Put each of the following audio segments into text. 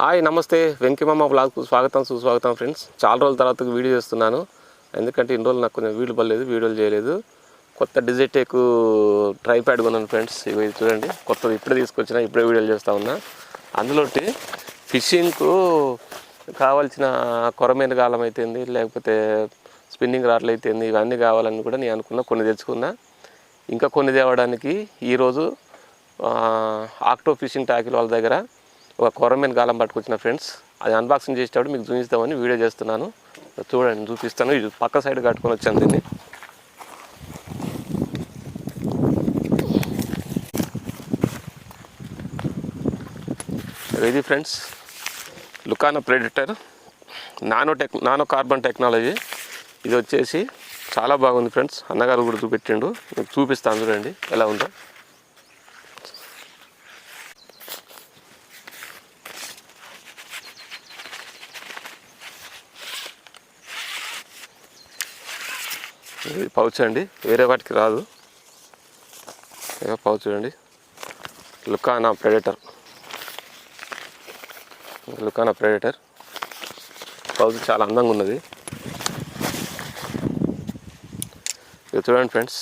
Hi నమస్తే. వెంకిమమ్మ బ్లాగ్కు స్వాగతం సుస్వాగతం ఫ్రెండ్స్. చాలా రోజుల తర్వాత వీడియో చేస్తున్నాను. ఎందుకంటే ఇన్ని రోజులు నాకు కొంచెం వీడియో పడలేదు వీడియోలు చేయలేదు. కొత్త డిజిటెక్ ట్రైప్యాడ్ కొన్నాను ఫ్రెండ్స్. ఇవి చూడండి. కొత్తది ఇప్పుడే తీసుకొచ్చిన ఇప్పుడే వీడియోలు చేస్తూ ఉన్నా. అందులోటి ఫిషింగ్కు కావాల్సిన కొరమైన కాలం అయితేంది లేకపోతే స్పిన్నింగ్ రాట్లు అయితేంది ఇవన్నీ కావాలని కూడా నేను అనుకున్నా కొన్ని తెచ్చుకున్నా. ఇంకా కొన్ని తేవడానికి ఈరోజు ఆక్టో ఫిషింగ్ టాకిల్ వాళ్ళ దగ్గర ఒక కొరమైన గాలం పట్టుకొచ్చిన ఫ్రెండ్స్ అది అన్బాక్సింగ్ చేసేటప్పుడు మీకు చూపిస్తామని వీడియో చేస్తున్నాను. చూడండి చూపిస్తాను. ఇది పక్క సైడ్ కట్టుకొని వచ్చాను దీన్ని. ఇది friends Lucana Predator nano tech nano carbon technology. ఇది వచ్చేసి చాలా బాగుంది ఫ్రెండ్స్. అన్నగారు కూడా చూపెట్టిండు మీకు చూపిస్తాను చూడండి ఎలా ఉందో. ఇది పౌచ్ అండి. వేరే వాటికి రాదు. పౌచ్ చూడండి. Lucana Predator. Lucana Predator. Pouch చాలా అందంగా ఉన్నది. ఇది చూడండి ఫ్రెండ్స్.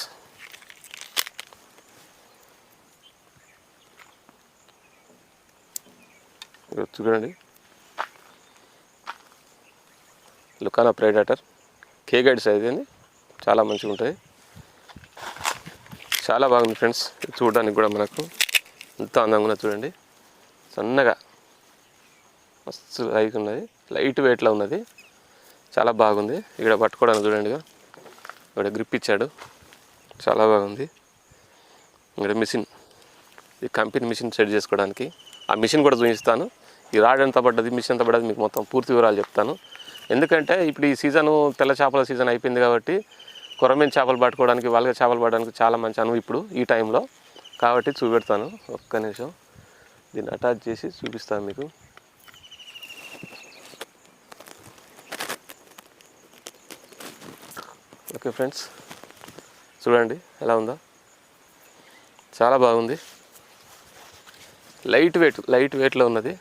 చూడండి. Lucana Predator. K guide size అండి చాలా మంచిగా ఉంటుంది. చాలా బాగుంది ఫ్రెండ్స్. చూడడానికి కూడా మనకు ఎంత అందంగా ఉన్నది చూడండి. సన్నగా మస్తు లైట్ ఉన్నది. లైట్ వెయిట్లో ఉన్నది. చాలా బాగుంది. ఇక్కడ పట్టుకోవడానికి చూడండి ఇక. ఇక్కడ గ్రిప్ ఇచ్చాడు. చాలా బాగుంది. ఇక్కడ మిషన్ ఈ కంపెనీ మిషన్ సెట్ చేసుకోవడానికి. ఆ మిషన్ కూడా చూపిస్తాను. ఈ రాడ్ ఎంత పడ్డది మిషన్ ఎంత పడ్డది మీకు మొత్తం పూర్తి వివరాలు చెప్తాను. ఎందుకంటే ఇప్పుడు ఈ సీజను తెల్ల చేపల సీజన్ అయిపోయింది కాబట్టి కొరమీన చేపలు పట్టుకోవడానికి వాళ్ళగా చేపలు పట్టడానికి చాలా మంచి అనువు ఇప్పుడు ఈ టైంలో. కాబట్టి చూపెడతాను ఒక్క నిమిషం. దీన్ని అటాచ్ చేసి చూపిస్తాను మీకు. ఓకే ఫ్రెండ్స్ చూడండి ఎలా ఉందా. చాలా బాగుంది. లైట్ వెయిట్ లైట్ వెయిట్లో ఉన్నది.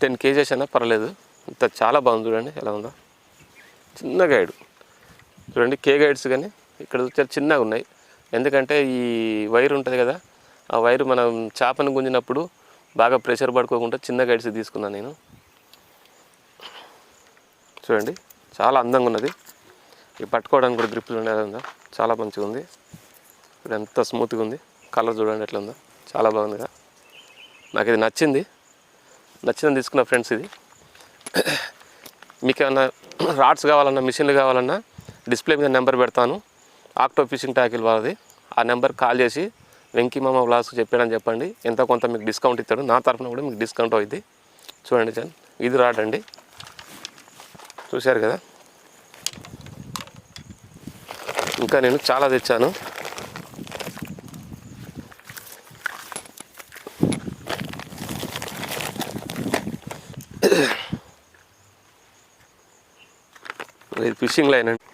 టెన్ కేజీస్ అయినా పర్లేదు. ఇంత చాలా బాగుంది చూడండి ఎలా ఉందా. చిన్న గైడ్. చూడండి కే గైడ్స్ కానీ ఇక్కడ చాలా చిన్నగా ఉన్నాయి. ఎందుకంటే ఈ వైర్ ఉంటుంది కదా ఆ వైర్ మనం చేపను గుంజినప్పుడు బాగా ప్రెషర్ పడుకోకుండా చిన్న గైడ్స్ తీసుకున్నాను నేను. చూడండి చాలా అందంగా ఉన్నది. ఇది పట్టుకోవడానికి కూడా గ్రిప్లు ఉండేది ఉందా చాలా మంచిగా ఉంది. ఇప్పుడు ఎంత స్మూత్గా ఉంది. కలర్ చూడండి ఎట్లా ఉందో. చాలా బాగుంది కదా. నాకు ఇది నచ్చింది. నచ్చిందని తీసుకున్న ఫ్రెండ్స్ ఇది. మీకు ఏమన్నా రాడ్స్ కావాలన్నా మిషన్లు కావాలన్నా డిస్ప్లే మీద నెంబర్ పెడతాను. ఆక్టో ఫిషింగ్ ట్యాకిల్ వాళ్ళది. ఆ నెంబర్ కాల్ చేసి వెంకీ మామ వ్లాగ్స్ చెప్పాడని చెప్పండి. ఎంత కొంత మీకు డిస్కౌంట్ ఇస్తాడు. నా తరఫున కూడా మీకు డిస్కౌంట్ అవుతుంది చూడండి చాన్ ఇది రాడ్ అండి. చూశారు కదా? ఇంకా నేను చాలా తెచ్చాను ఇది ఫిషింగ్ లైన్ అండి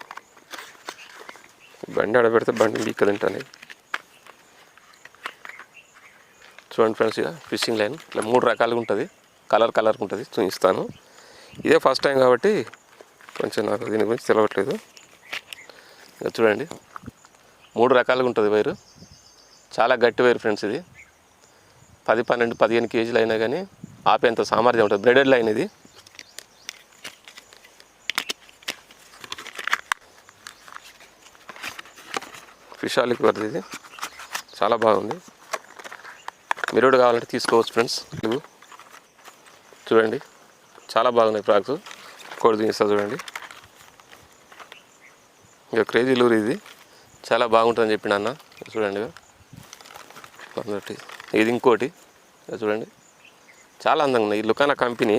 బండి ఆడపెడితే బండి బీక్క తింటాను చూడండి ఫ్రెండ్స్ ఇక ఫిషింగ్ లైన్ ఇట్లా మూడు రకాలుగా ఉంటుంది కలర్ కలర్గా ఉంటుంది చూపిస్తాను ఇదే ఫస్ట్ టైం కాబట్టి కొంచెం నాకు దీని గురించి తెలవట్లేదు. ఇక చూడండి. మూడు రకాలుగా ఉంటుంది వైరు. చాలా గట్టి వైరు ఫ్రెండ్స్ ఇది. పది పన్నెండు పదిహేను కేజీలు అయినా కానీ ఆపేంత సామర్థ్యం ఉంటుంది. బ్రెడెడ్ లైన్ ఇది. ఫిషాలిక్ వరది. ఇది చాలా బాగుంది. మీరు కూడా కావాలంటే తీసుకోవచ్చు ఫ్రెండ్స్. చూడండి. చాలా బాగున్నాయి ఫ్రాక్స్. కోడి తీస్తా చూడండి. ఇక క్రేజీ లూరి ఇది. చాలా బాగుంటుందని చెప్పిన అన్న. చూడండి. ఇక. అందటి ఇది ఇంకోటి. చూడండి. చాలా అందంగా ఉన్నాయి. ఈ లుకానా కంపెనీ.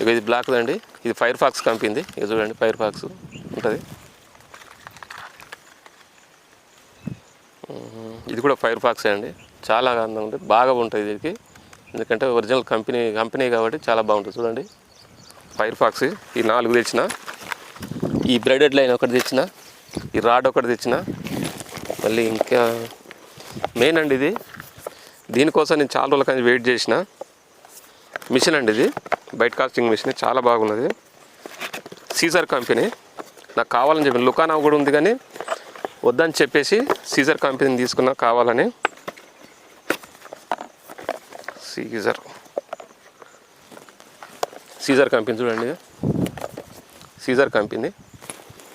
ఇక ఇది బ్లాక్ అండి. ఇది ఫైర్ ఫాక్స్ కంపెనీ ఇది చూడండి ఫైర్ ఫాక్స్. ఉంటుంది. ఇది కూడా ఫైర్ ఫాక్స్ అండి. చాలా అందంగా ఉంటుంది. బాగా ఉంటుంది దీనికి. ఎందుకంటే ఒరిజినల్ కంపెనీ కంపెనీ కాబట్టి చాలా బాగుంటుంది. చూడండి. ఫైర్ ఫాక్స్ ఈ నాలుగు తెచ్చిన. ఈ బ్రెడెడ్ లైన్ ఒకటి తెచ్చిన. ఈ రాడ్ ఒకటి తెచ్చిన. మళ్ళీ ఇంకా మెయిన్ అండి ఇది. దీనికోసం నేను చాలా రోజుల కానీ వెయిట్ చేసిన. మిషన్ అండి ఇది. బయట కాస్టింగ్ మిషన్. చాలా బాగున్నది. Caesar company. నాకు కావాలని చెప్పి లుకానా కూడా ఉంది కానీ వద్దని చెప్పేసి సీజర్ కంపెనీని తీసుకున్నా కావాలని. సీజర్. సీజర్ కంపెనీ చూడండి. Caesar company.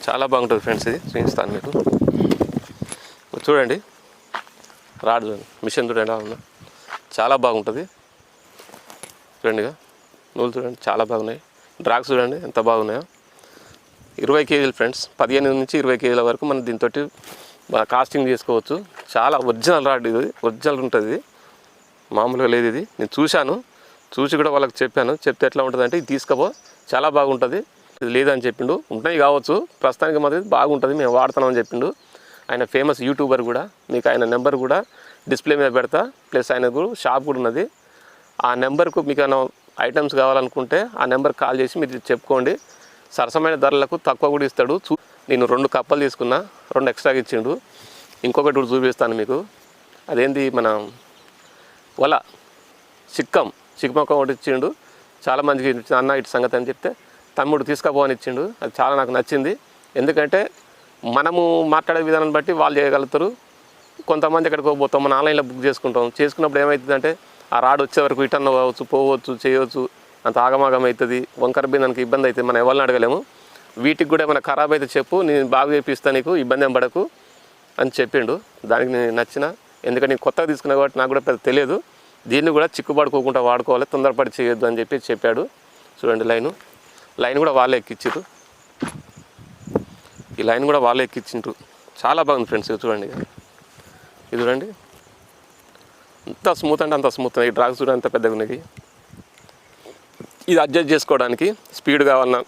చాలా బాగుంటుంది ఫ్రెండ్స్ ఇది. చూపిస్తాను మీకు. చూడండి. రాడు చూడండి. మిషన్ చూడండి ఎలా చాలా బాగుంటుంది. చూడండిగా. నూలు చూడండి. చాలా బాగున్నాయి. డ్రాగ్స్ చూడండి. ఎంత బాగున్నాయో. ఇరవై కేజీలు ఫ్రెండ్స్ పదిహేను నుంచి ఇరవై కేజీల వరకు మనం దీంతో కాస్టింగ్ చేసుకోవచ్చు. చాలా ఒరిజినల్ రాడ్ ఇది ఒరిజినల్ ఉంటుంది. ఇది మామూలుగా లేదు ఇది. నేను చూశాను చూసి కూడా వాళ్ళకి చెప్పాను. చెప్తే ఎట్లా ఉంటుంది అంటే ఇది తీసుకోపో చాలా బాగుంటుంది. ఇది లేదని చెప్పిండు. ఉంటాయి కావచ్చు ప్రస్తుతానికి మాత్రం ఇది బాగుంటుంది. మేము వాడుతున్నామని చెప్పిండు. ఆయన ఫేమస్ యూట్యూబర్ కూడా మీకు ఆయన నెంబర్ కూడా డిస్ప్లే మీద పెడతా. ప్లస్ ఆయనకు షాప్ కూడా ఉన్నది. ఆ నెంబర్కు మీకు ఏమైనా ఐటమ్స్ కావాలనుకుంటే ఆ నెంబర్ కాల్ చేసి మీరు చెప్పుకోండి. సరసమైన ధరలకు తక్కువ కూడా ఇస్తాడు. చూ నేను రెండు కప్పలు తీసుకున్నా రెండు ఎక్స్ట్రాగా ఇచ్చిండు. ఇంకొకటి కూడా చూపిస్తాను మీకు. అదేంటి మన వల చిక్కం చిక్కమొక్క ఒకటి ఇచ్చిండు. చాలా మందికి అన్న ఇటు సంగతి అని చెప్తే తమ్ముడు తీసుకుపోవని ఇచ్చిండు. అది చాలా నాకు నచ్చింది. ఎందుకంటే మనము మాట్లాడే విధానం బట్టి వాళ్ళు చేయగలుగుతారు. కొంతమంది ఎక్కడికి పోతాం మనం ఆన్లైన్లో బుక్ చేసుకుంటాం. చేసుకున్నప్పుడు ఏమవుతుందంటే ఆ రాడ్ వచ్చే వరకు ఇటన్న కావచ్చు పోవచ్చు చేయవచ్చు. అంత ఆగమాగం అవుతుంది. వంకర బిందానికి ఇబ్బంది అవుతుంది. మనం ఎవరిని అడగలేము. వీటికి కూడా ఏమైనా ఖరాబ్ అయితే చెప్పు. నేను బాగా చేపిస్తాను నీకు. ఇబ్బంది ఏం పడకు అని చెప్పిండు. దానికి నేను నచ్చిన. ఎందుకంటే నేను కొత్తగా తీసుకున్నా కాబట్టి నాకు కూడా పెద్ద తెలియదు. దీన్ని కూడా చిక్కుపడుకోకుండా వాడుకోవాలి. తొందరపడి చేయొద్దు అని చెప్పి చెప్పాడు. చూడండి లైను. లైన్ కూడా వాళ్ళే ఎక్కిచ్చారు ఈ లైన్ కూడా వాళ్ళే ఎక్కించిండ్రు. చాలా బాగుంది ఫ్రెండ్స్. ఇది చూడండి. ఇది చూడండి. అంత స్మూత్ అంటే అంత స్మూత్. ఈ డ్రాగ్స్ చూడండి అంత పెద్దగా ఉన్నాయి. ఇది అడ్జస్ట్ చేసుకోవడానికి స్పీడ్ కావాలన్నా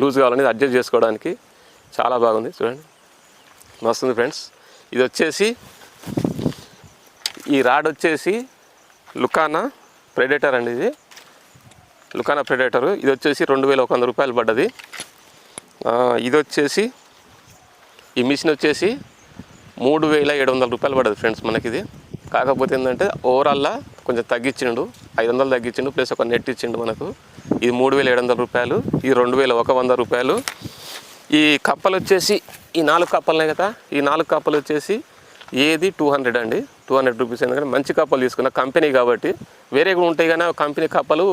లూజ్ కావాలని ఇది అడ్జస్ట్ చేసుకోవడానికి చాలా బాగుంది చూడండి. మస్తుంది ఫ్రెండ్స్ ఇది వచ్చేసి ఈ రాడ్ వచ్చేసి లుకానా ప్రెడేటర్ అండి ఇది. లుకానా ప్రెడేటర్ ఇది వచ్చేసి రెండు వేల ఒక వంద రూపాయలు పడ్డది. ఇది వచ్చేసి ఈ మిషన్ వచ్చేసి మూడు వేల ఏడు వందల రూపాయలు పడదు ఫ్రెండ్స్ మనకి ఇది కాకపోతే ఏంటంటే ఓవరాల్లా కొంచెం తగ్గించిండు. ఐదు వందలు తగ్గించిండు ప్లస్ ఒక నెట్ ఇచ్చిండు మనకు. ఇది మూడు వేల ఏడు వందల రూపాయలు ఈ రెండు వేల ఒక వంద రూపాయలు. ఈ కప్పలు వచ్చేసి ఈ నాలుగు కప్పలనే కదా ఈ నాలుగు కప్పలు వచ్చేసి ఏది టూ హండ్రెడ్ అండి. టూ హండ్రెడ్ రూపీస్ ఎందుకంటే మంచి కప్పలు తీసుకున్న కంపెనీ కాబట్టి. వేరే కూడా ఉంటాయి కానీ ఆ కంపెనీ కప్పలు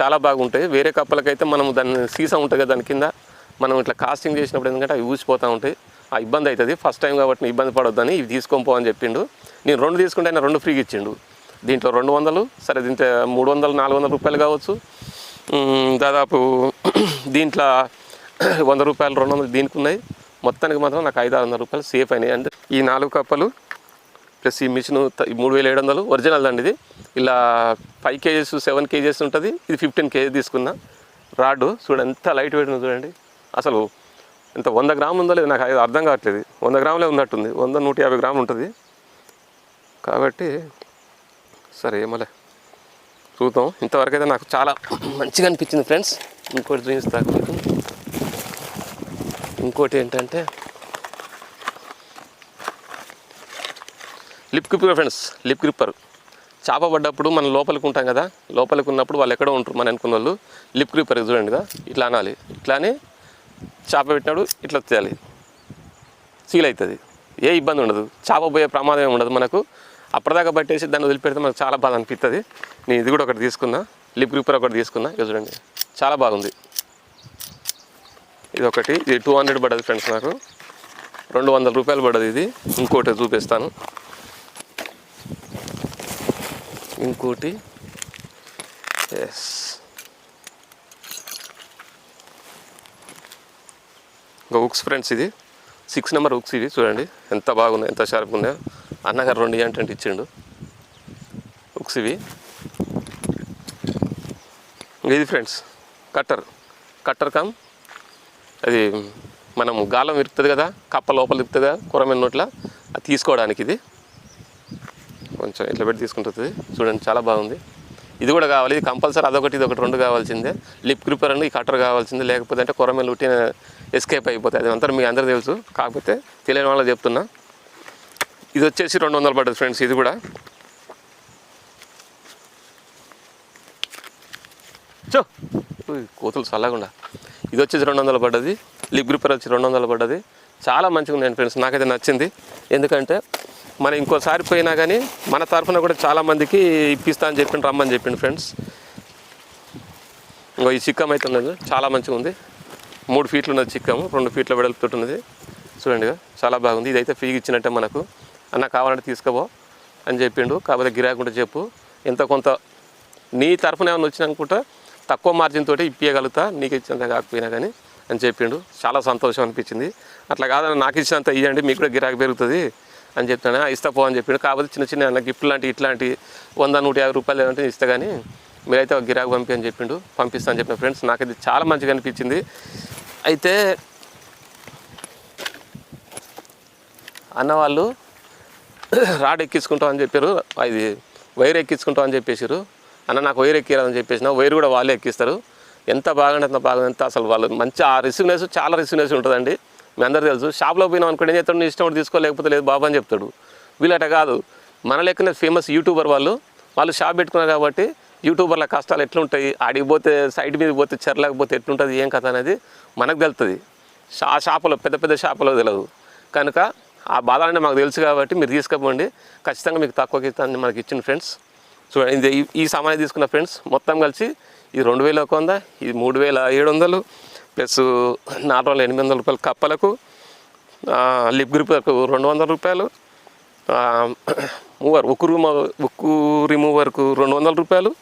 చాలా బాగుంటాయి వేరే కప్పలకైతే మనం దాన్ని సీసా ఉంటుంది కదా దాని కింద. మనం ఇట్లా కాస్టింగ్ చేసినప్పుడు ఎందుకంటే అవి ఊసిపోతూ ఉంటాయి. ఆ ఇబ్బంది అవుతుంది. ఫస్ట్ టైం కాబట్టి ఇబ్బంది పడొద్దని ఇవి తీసుకొని పో అని చెప్పిండు. నేను రెండు తీసుకుంటే ఆయన రెండు ఫ్రీగా ఇచ్చిండు. దీంట్లో రెండు వందలు సరే దీంట్లో మూడు వందలు నాలుగు వందల రూపాయలు కావచ్చు. దాదాపు దీంట్లో వంద రూపాయలు రెండు వందలు దీనికి ఉన్నాయి. మొత్తానికి మాత్రం నాకు ఐదు ఆరు వందల రూపాయలు సేఫ్ అయినాయి. అంటే ఈ నాలుగు కప్పలు ప్లస్ ఈ మిషన్ మూడు వేల ఏడు వందలు ఒరిజినల్ అండి ఇది. ఇలా ఫైవ్ కేజెస్ సెవెన్ కేజెస్ ఉంటుంది. ఇది ఫిఫ్టీన్ కేజీ తీసుకున్నా. రాడ్ చూడండి ఎంత లైట్ వెయిట్ ఉంది చూడండి. అసలు ఇంత వంద గ్రాములు ఉందో లేదు నాకు అర్థం కావట్లేదు. వంద గ్రాములే ఉన్నట్టుంది. వంద నూట యాభై గ్రాములు ఉంటుంది. కాబట్టి సరే ఏమలే. చూద్దాం. ఇంతవరకు అయితే నాకు చాలా మంచిగా అనిపించింది ఫ్రెండ్స్. ఇంకోటి చూపిస్తాను మీకు. ఇంకోటి ఏంటంటే lip gripper friends lip gripper. చేప పడ్డప్పుడు మనం లోపలికి ఉంటాం కదా లోపలికి ఉన్నప్పుడు వాళ్ళు ఎక్కడో ఉంటారు మన అనుకున్న వాళ్ళు. లిప్ క్రిప్పర్ చూడండి కదా ఇట్లా అనాలి. ఇట్లానే చేప పెట్టినప్పుడు ఇట్లా చేయాలి సీల్ అవుతుంది. ఏ ఇబ్బంది ఉండదు. చేప పోయే ప్రమాదం ఏమి ఉండదు మనకు. అప్పటిదాకా పట్టేసి దాన్ని వదిలిపెడితే మనకు చాలా బాధ అనిపిస్తుంది నేను ఇది కూడా ఒకటి తీసుకున్నా. లిప్ గ్రూపర్ ఒకటి తీసుకున్నా. ఇది చూడండి. చాలా బాగుంది ఇది ఒకటి ఇది టూ హండ్రెడ్ పడ్డది ఫ్రెండ్స్ నాకు. రెండు వందల రూపాయలు పడ్డది ఇది. ఇంకోటి చూపిస్తాను. ఇంకోటి. ఎస్ ఇంకా ఉక్స్ ఫ్రెండ్స్ ఇది. సిక్స్ నెంబర్ ఉక్స్ ఇది చూడండి. ఎంత బాగుందో ఎంత షార్ప్గా ఉన్నాయో. అన్నగారు రెండు ఏంటంటే ఇచ్చిండు. ఉక్స్ ఇవి. ఇది ఫ్రెండ్స్ కట్టర్. Cutter come. అది మనం గాలం ఇరుపుతుంది కదా కప్ప లోపల ఇరుపుతుంది కదా కూరమైన నోట్ల అది తీసుకోవడానికి ఇది. కొంచెం ఇట్లా పెట్టి తీసుకుంటుంది చూడండి చాలా బాగుంది. ఇది కూడా కావాలి ఇది కంపల్సరీ అదొకటి ఇది ఒకటి రెండు కావాల్సిందే. లిప్ గ్రిపర్ అండి ఈ కట్టర్ కావాల్సిందే. లేకపోతే అంటే కొరమేలు ఉట్టిన ఎస్కేప్ అయిపోతాయి. అది అంతా మీకు అందరూ తెలుసు. కాకపోతే తెలియని వాళ్ళకి చెప్తున్నా. ఇది వచ్చేసి రెండు వందలు పడ్డది ఫ్రెండ్స్ ఇది కూడా. చో. కోతులు చల్లకుండా ఇది వచ్చేసి రెండు వందలు పడ్డది లిప్ గ్రిప్పర్ వచ్చి రెండు వందలు పడ్డది. చాలా మంచిగా ఉన్నాయండి ఫ్రెండ్స్ నాకైతే నచ్చింది. ఎందుకంటే మనం ఇంకోసారి పోయినా కానీ మన తరఫున కూడా చాలా మందికి ఇప్పిస్తా అని చెప్పిండు రమ్మని చెప్పిండు ఫ్రెండ్స్. ఇంకో ఈ చిక్కం అయితే ఉన్నది చాలా మంచిగా ఉంది. మూడు ఫీట్లు ఉన్నది చిక్కము రెండు ఫీట్ల వెడల్పుతో ఉన్నది. చూడండి ఇక, చాలా బాగుంది. ఇదైతే ఫ్రీగా ఇచ్చినట్టే మనకు. అన్న కావాలంటే తీసుకోబో అని చెప్పిండు. కాకపోతే గిరాకుంటే చెప్పు. ఇంత కొంత నీ తరఫున ఏమైనా వచ్చినానుకుంటా తక్కువ మార్జిన్ తోటి ఇప్పించగలుగుతా నీకు ఇచ్చినంత కాకపోయినా కానీ అని చెప్పిండు. చాలా సంతోషం అనిపించింది. అట్లా కాదని నాకు ఇచ్చినంత ఇవ్వండి మీకు కూడా గిరాకీ పెరుగుతుంది అని చెప్తాను. ఇస్తా పో అని చెప్పిండు. కాకపోతే చిన్న చిన్న ఏమన్నా గిఫ్ట్ లాంటి ఇట్లాంటి వంద నూట యాభై రూపాయలు ఏమంటే ఇస్తా కానీ మీరైతే ఒక గిరాకు పంపి అని చెప్పిండు. పంపిస్తా అని చెప్పిన ఫ్రెండ్స్ నాకు ఇది చాలా మంచిగా అనిపించింది. అయితే అన్నవాళ్ళు రాడ్ ఎక్కించుకుంటాం అని చెప్పారు. అది వైర్ ఎక్కించుకుంటాం అని చెప్పేసారు అన్న నాకు వైర్ ఎక్కిరాదని చెప్పేసిన వైర్ కూడా వాళ్ళే ఎక్కిస్తారు. ఎంత బాగుంటే అంత బాగుంది ఎంత అసలు వాళ్ళు మంచి ఆ రిసీవ్నెస్ చాలా రిసీవ్నెస్ ఉంటుందండి. మీ అందరూ తెలుసు. షాప్లో పోయినాం అనుకోండి ఏం చేస్తాడు? నీ ఇష్టం తీసుకోలేకపోతే లేదు బాబు అని చెప్తాడు. వీళ్ళట కాదు. మన లెక్కనే ఫేమస్ యూట్యూబర్ వాళ్ళు. వాళ్ళు షాప్ పెట్టుకున్నారు కాబట్టి యూట్యూబర్ల కష్టాలు ఎట్లుంటాయి? ఆడికి పోతే సైడ్ మీద పోతే చెరలేకపోతే ఎట్లుంటుంది? ఏం కథ అనేది మనకు తెలుస్తుంది ఆ షాపులో పెద్ద పెద్ద షాపులో తెలియదు. కనుక ఆ బాధ అంటే మాకు తెలుసు కాబట్టి మీరు తీసుకోపోండి. ఖచ్చితంగా మీకు తక్కువ ఇస్తాను మనకి ఇచ్చిన ఫ్రెండ్స్. చూడండి ఇది ఈ- సామాన్ తీసుకున్న ఫ్రెండ్స్ మొత్తం కలిసి ఇది రెండు వేల ఒక వంద ఇది మూడు వేల ఏడు వందలు ప్లస్ నాలుగు వందల ఎనిమిది వందల రూపాయలు కప్పలకు లిప్ గ్రిప్లకు రెండు వందల రూపాయలు మూవర్ ఉక్కు రిమూవర్ ఉక్కు రిమూవర్కు రెండు వందల రూపాయలు.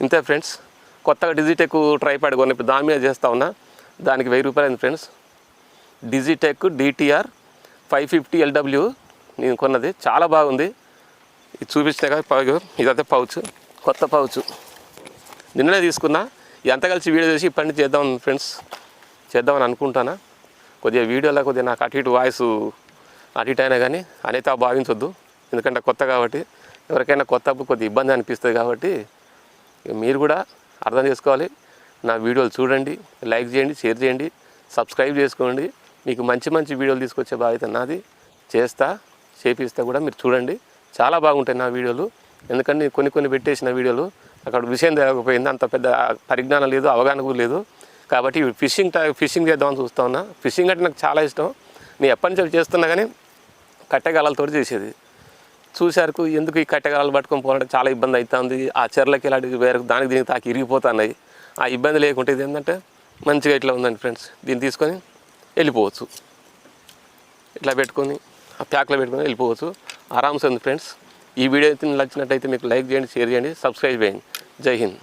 ఇంతే ఫ్రెండ్స్. కొత్తగా డిజిటెక్ ట్రైపాడ్ కొన్ని దాని మీద చేస్తా ఉన్నా. దానికి వెయ్యి రూపాయలు అయింది friends. Digitek DTR five fifty LW నేను కొన్నది. చాలా బాగుంది. ఇది చూపించిన కదా పౌ ఇదైతే పౌచ్. కొత్త పౌచ్. నిన్ననే తీసుకున్నా. ఎంత కలిసి వీడియో చేసి ఇప్పటి నుంచి చేద్దాం ఫ్రెండ్స్. చేద్దామని అనుకుంటానా. కొద్దిగా వీడియోలో కొద్దిగా నాకు అటు ఇటు వాయిస్ అటు ఇటు అయినా కానీ అనేది భావించొద్దు. ఎందుకంటే కొత్త కాబట్టి. ఎవరికైనా కొత్త కొద్ది కొద్దిగా ఇబ్బంది అనిపిస్తుంది కాబట్టి మీరు కూడా అర్థం చేసుకోవాలి. నా వీడియోలు చూడండి లైక్ చేయండి షేర్ చేయండి సబ్స్క్రైబ్ చేసుకోండి. మీకు మంచి మంచి వీడియోలు తీసుకొచ్చే బాధ్యత నాది. చేస్తా చేపిస్తా కూడా మీరు చూడండి. చాలా బాగుంటాయి నా వీడియోలు. ఎందుకంటే నేను కొన్ని కొన్ని పెట్టేసిన వీడియోలు. అక్కడ విషయం తెలియకపోయింది అంత పెద్ద పరిజ్ఞానం లేదు అవగాహన కూడా లేదు. కాబట్టి ఫిషింగ్ టై ఫిషింగ్ చేద్దామని చూస్తా ఉన్నా. ఫిషింగ్ అంటే నాకు చాలా ఇష్టం. నేను ఎప్పటి నుంచి చేస్తున్నా కానీ కట్టెగాలతో చేసేది. చూసారుకు ఎందుకు ఈ కట్టెగాలు పట్టుకొని పోవాలంటే చాలా ఇబ్బంది అవుతుంది ఆ చెర్లకి ఇలాంటి వేరే దానికి దీనికి తాకి ఇరిగిపోతున్నాయి. ఆ ఇబ్బంది లేకుంటే ఇది ఏంటంటే మంచిగా ఇట్లా ఉందండి ఫ్రెండ్స్. దీన్ని తీసుకొని వెళ్ళిపోవచ్చు. ఇట్లా పెట్టుకొని ఆ ప్యాక్లో పెట్టుకొని వెళ్ళిపోవచ్చు. ఆరామ్స్ ఉంది ఫ్రెండ్స్. ఈ వీడియో అయితే నచ్చినట్టయితే మీకు లైక్ చేయండి షేర్ చేయండి సబ్స్క్రైబ్ చేయండి. జై హింద్.